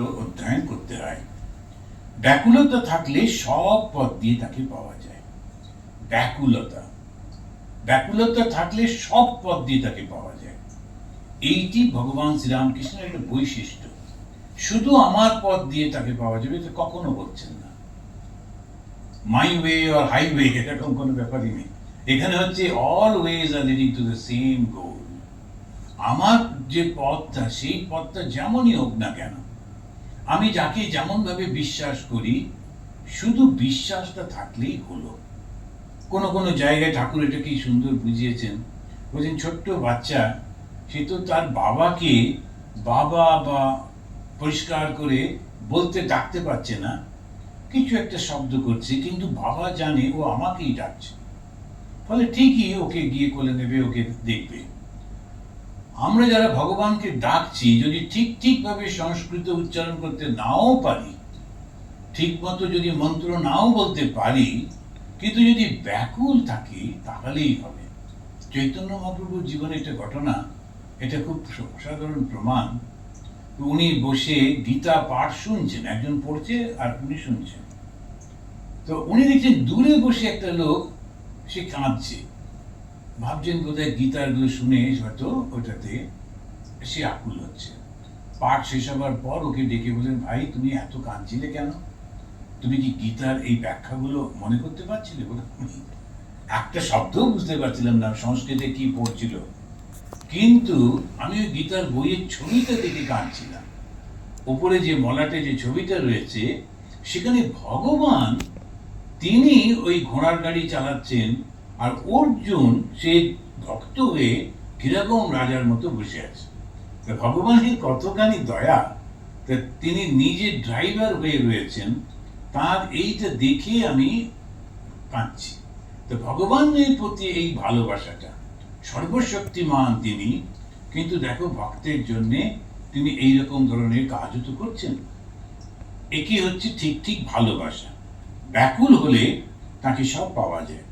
অধ্যয়ন করতে হয়। ব্যাকুলতা থাকলে সব পথ দিয়ে তাকে পাওয়া যায়। ব্যাকুলতা। ব্যাকুলতা থাকলে সব পথ দিয়ে তাকে পাওয়া যায়। এইটি ভগবান শ্রীরামকৃষ্ণের একটা বৈশিষ্ট্য। শুধু আমার পথ দিয়ে তাকে পাওয়া যাবে, এটা কখনো বলছেন না। মাই ওয়ে অর হাইওয়ে এরকম কোনো ব্যাপারই নেই। এখানে হচ্ছে all ways are leading to the same goal আমার যে পথটা, সেই পথটা যেমনই হোক না কেন আমি যাকে যেমনভাবে বিশ্বাস করি, শুধু বিশ্বাসটা থাকলেই হলো। কোনো কোনো জায়গায় ঠাকুর এটা কি সুন্দর বুঝিয়েছেন। বলছেন, ছোট্ট বাচ্চা, সে তো তার বাবাকে বাবা বা পরিষ্কার করে বলতে ডাকতে পারছে না। কিছু একটা শব্দ করছে, কিন্তু বাবা জানে ও আমাকেই ডাকছে। ফলে ঠিকই ওকে গিয়ে কোলে নেবে, ওকে দেখবে। আমরা যারা ভগবানকে ডাকছি, যদি ঠিক ঠিকভাবে সংস্কৃত উচ্চারণ করতে নাও পারি ঠিক মতো যদি মন্ত্র নাও বলতে পারি, কিন্তু যদি ব্যাকুল থাকি, তাহলেই হবে। চৈতন্য মহাপ্রভুর জীবনে একটা ঘটনা, এটা খুব অসাধারণ প্রমাণ। উনি বসে গীতা পাঠ শুনছেন, একজন পড়ছে আর উনি শুনছেন। তো উনি দেখছেন দূরে বসে একটা লোক, সে কাঁদছে। ভাবছেন বোধহয় গীতারগুলো শুনে হয়তো ওটাতে সে আকুল হচ্ছে। পাঠ শেষ হবার পর ওকে ডেকে বললেন, ভাই, তুমি এত কাঁদছিলে কেন? তুমি কি গীতার এই ব্যাখ্যাগুলো মনে করতে পারছিলে? একটা শব্দও বুঝতে পারছিলাম না, সংস্কৃতে কি পড়ছিল। কিন্তু আমি ওই গীতার বইয়ের ছবিটা দেখে কাঁদছিলাম। ওপরে যে মলাটে যে ছবিটা রয়েছে, সেখানে ভগবান তিনি ওই ঘোড়ার গাড়ি চালাচ্ছেন আর অর্জুন সে ভক্ত হয়ে কীরকম রাজার মতো বসে আছে। তা ভগবানের কতখানি দয়া, তা তিনি নিজে ড্রাইভার হয়ে রয়েছেন, তার এইটা দেখে আমি কাঁদছি। তো ভগবানের প্রতি এই ভালোবাসাটা, সর্বশক্তিমান তিনি, কিন্তু দেখো ভক্তের জন্যে তিনি এই রকম ধরনের কাজও তো করছেন। একই হচ্ছে ঠিক ঠিক ভালোবাসা। ব্যাকুল হলে তাকে সব পাওয়া যায়।